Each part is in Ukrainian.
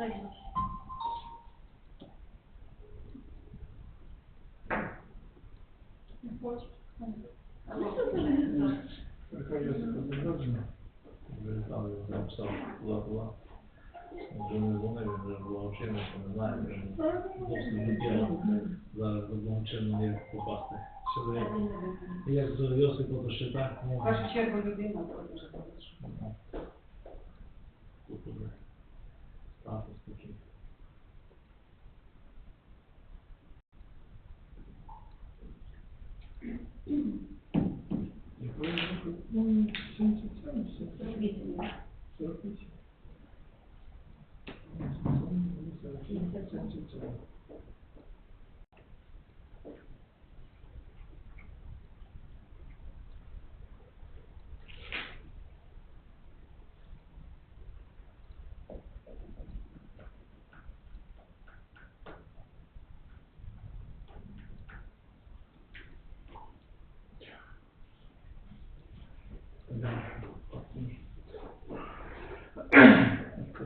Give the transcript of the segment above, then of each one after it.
зайдуть. Не хоче. Ну, що це не Яка є заказана? Вилітали, я написав, була, була. Вже не дзвонив, вже була вчина, що не знаю, вже зовсім не діла. Зараз до благочину не попасти. Чоловік, як з Йосипа до Шита. Каже, черга людина, то вже 星期三起都可以，都可以。从我们手机再转起走。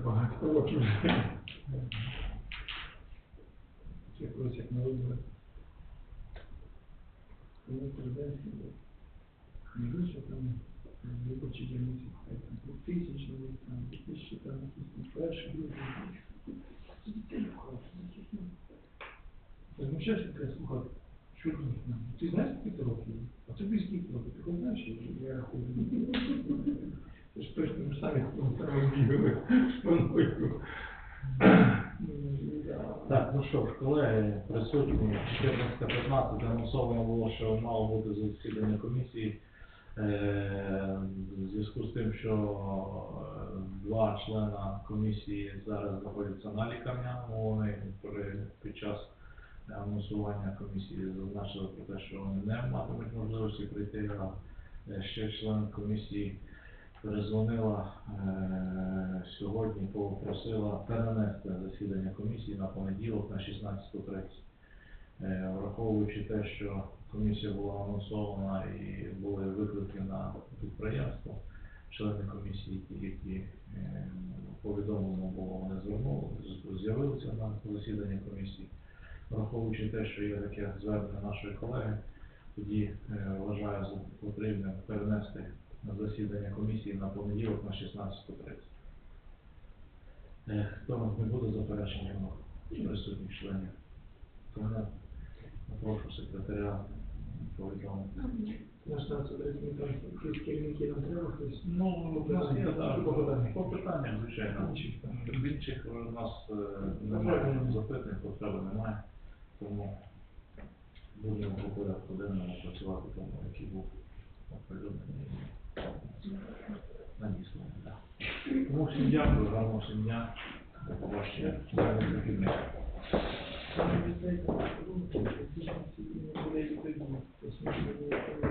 Багато років. Це колись як на вибори. Коли президентський був. Не більше там виборчі дільниці, хай там 2000, там 2000, там перші, другі. Це дітей вховати, ну, Ти змушаєшся таке слухати. Ти знаєш? Скільки років? А тобі скільки років? Ти знаєш, я- рахую. Це ж точно ми самі бігали спиною. Так, ну що ж, колеги, присутні 14.15 анонсовано було, що мало бути засідання комісії. Е, В зв'язку з тим, що е, два члена комісії зараз знаходяться на лікарняному, вони під час анонсування комісії зазначили про те, що вони не матимуть можливості прийти, а е, ще член комісії перезвонила е, сьогодні, попросила перенести засідання комісії на понеділок на 16.30. Е, Враховуючи те, що комісія була анонсована і були виклики на підприємство, члени комісії, які е, повідомлено було, вони звернули, з'явилися на засіданні комісії. Враховуючи те, що є таке звернення нашої колеги, тоді е, вважаю за потрібним перенести на засідання комісії на понеділок на 16.30. Е, Хто не буде заперечення у присутніх членів? Тому прошу секретаря повідомити. На 16 там якісь керівники нам треба хтось. Ну, у нас є так, По питанням. звичайно. Інших у нас е, немає запитань, потреби немає, тому будемо покоряти подивимо працювати тому, який був оприлюднений надісланий. Тому всім дякую, гарного всім дня. До побачення. Thank you.